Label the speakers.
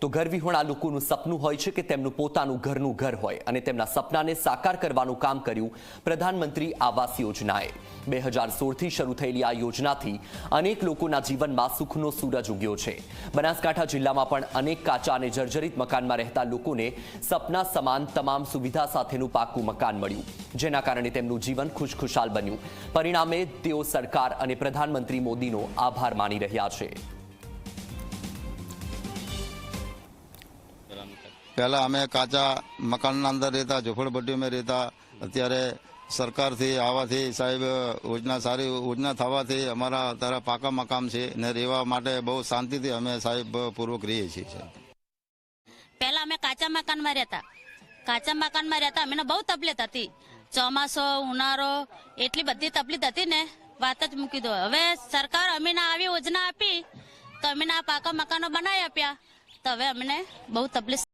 Speaker 1: તો ઘર વિહોણા લોકોનું સપનું હોય છે કે તેમનું પોતાનું ઘરનું ઘર હોય અને તેમના સપનાને સાકાર કરવાનું કામ કર્યું પ્રધાનમંત્રી આવાસ યોજનાએ. બે હજાર સોળથી શરૂ થયેલી આ યોજનાથી અનેક લોકોના જીવનમાં સુખનો સૂરજ ઉગ્યો છે. બનાસકાંઠા જિલ્લામાં પણ અનેક કાચા અને જર્જરિત મકાનમાં રહેતા લોકોને સપના સમાન તમામ સુવિધા સાથેનું પાકું મકાન મળ્યું, જેના કારણે તેમનું જીવન ખુશખુશાલ બન્યું. પરિણામે તેઓ સરકાર અને પ્રધાનમંત્રી મોદીનો આભાર માની રહ્યા છે.
Speaker 2: પહેલાં અમે કાચા મકાનના અંદર રહેતા ઝોપડપટ્ટીમાં રહેતા. અત્યારે સરકારથી આવવાથી સાહેબ, યોજના સારી, યોજના થવાથી અમારા અત્યારે પાકા મકામ છે ને રહેવા માટે બહુ શાંતિથી અમે સાહેબ પૂર્વક રહીએ છીએ
Speaker 3: પહેલા અમે કાચા મકાનમાં રહેતા. કાચા મકાનમાં રહેતા. અમને બહુ તકલીફ હતી. ચોમાસો, ઉનાળો, એટલી બધી તકલીફ હતી ને, વાત જ મૂકી દો. હવે સરકાર અમીને આવી યોજના આપી, તો અમીને પાકા મકાનો બનાવી આપ્યા. તો હવે અમને બહુ તકલીફ